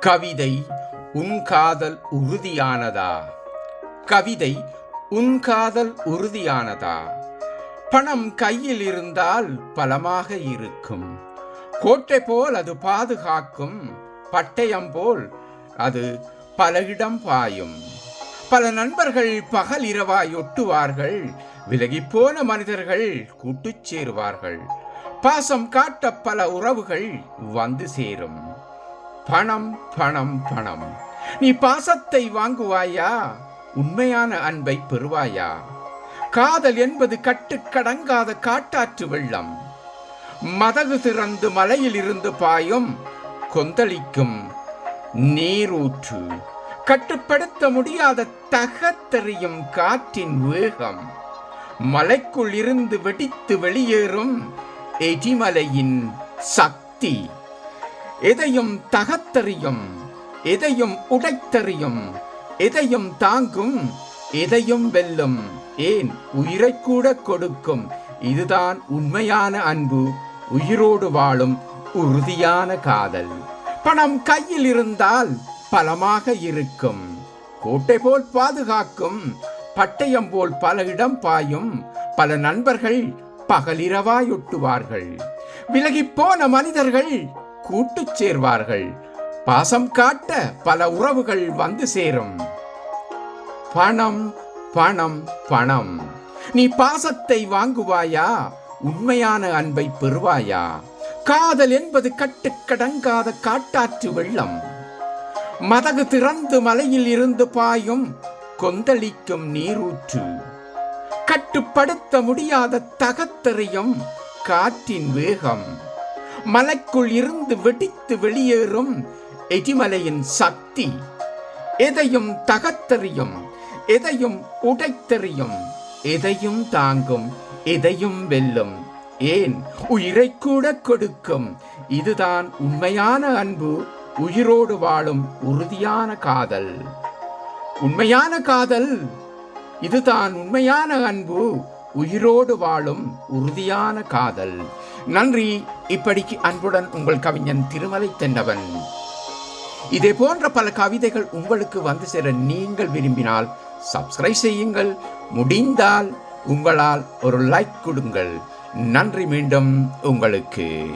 கவிதை உன் காதல் உறுதியானதா? கவிதை உன் காதல் உறுதியானதா? பணம் கையில் இருந்தால் பலமாக இருக்கும். கோட்டை போல் அது பாதுகாக்கும். பட்டயம் போல் அது பல இடம் பாயும். பல நண்பர்கள் பகல் இரவாய் ஒட்டுவார்கள். விலகிப் போன மனிதர்கள் கூட்டுச் சேருவார்கள். பாசம் காட்ட பல உறவுகள் வந்து சேரும். பணம் பணம் பணம். நீ பாசத்தை வாங்குவாயா? உண்மையான அன்பை பெறுவாயா? காதல் என்பது கட்டுக்கடங்காத காட்டாற்று வெள்ளம். மதகு திறந்து மலையில் இருந்து பாயும் கொந்தளிக்கும் நீரூற்று. கட்டுப்படுத்த முடியாத தகத்தெறியும் காற்றின் வேகம். மலைக்குள் இருந்து வெடித்து வெளியேறும் எடிமலையின் சக்தி. எதையும் தகத்தெறியும் எதையும் உடைத்தெறியும் எதையும் தாங்கும் எதையும் வெல்லும் ஏன் உயிரை கூட கொடுக்கும்? இதுதான் உண்மையான அன்பு உயிரோடு வாழும் உறுதியான காதல். பணம் கையில் இருந்தால் பலமாக இருக்கும். கோட்டை போல் பாதுகாக்கும் பட்டயம் போல் பல இடம் பாயும் பல நண்பர்கள் பகலிரவாயொட்டுவார்கள் விலகிப் போன மனிதர்கள் கூட்டுச் சேர்வார்கள். பாசம் காட்ட பல உறவுகள் வந்து சேரும். பணம் பணம் பணம். நீ பாசத்தை வாங்குவாயா? உண்மையான அன்பை பெறுவாயா? காதல் என்பது கட்டுக்கடங்காத காட்டாற்று வெள்ளம். மதகு திறந்து மலையில் இருந்து பாயும் கொந்தளிக்கும் நீரூற்று. கட்டுப்படுத்த முடியாத தகத்தெறியும் காற்றின் வேகம். மலைக்குள் இருந்து வெடித்து வெளியேறும் எடிமலையின் சக்தி. எதையும் தகத்தெறியும் எதையும் உடைத்தெறியும் எதையும் தாங்கும் எதையும் வெல்லும். ஏன்? உயிரை கூட கொடுக்கும். இதுதான் உண்மையான அன்பு உயிரோடு வாழும் உறுதியான காதல். உண்மையான காதல் இதுதான் உண்மையான அன்பு உயிரோடு வாழும் உறுதியான காதல். நன்றி. இப்படிக்கு அன்புடன் உங்கள் கவிஞன் திருமலை தென்னவன். இதே போன்ற பல கவிதைகள் உங்களுக்கு வந்து சேர நீங்கள் விரும்பினால் சப்ஸ்கிரைப் செய்யுங்கள். முடிந்தால் உங்களால் ஒரு லைக் கொடுங்கள். நன்றி மீண்டும் உங்களுக்கு.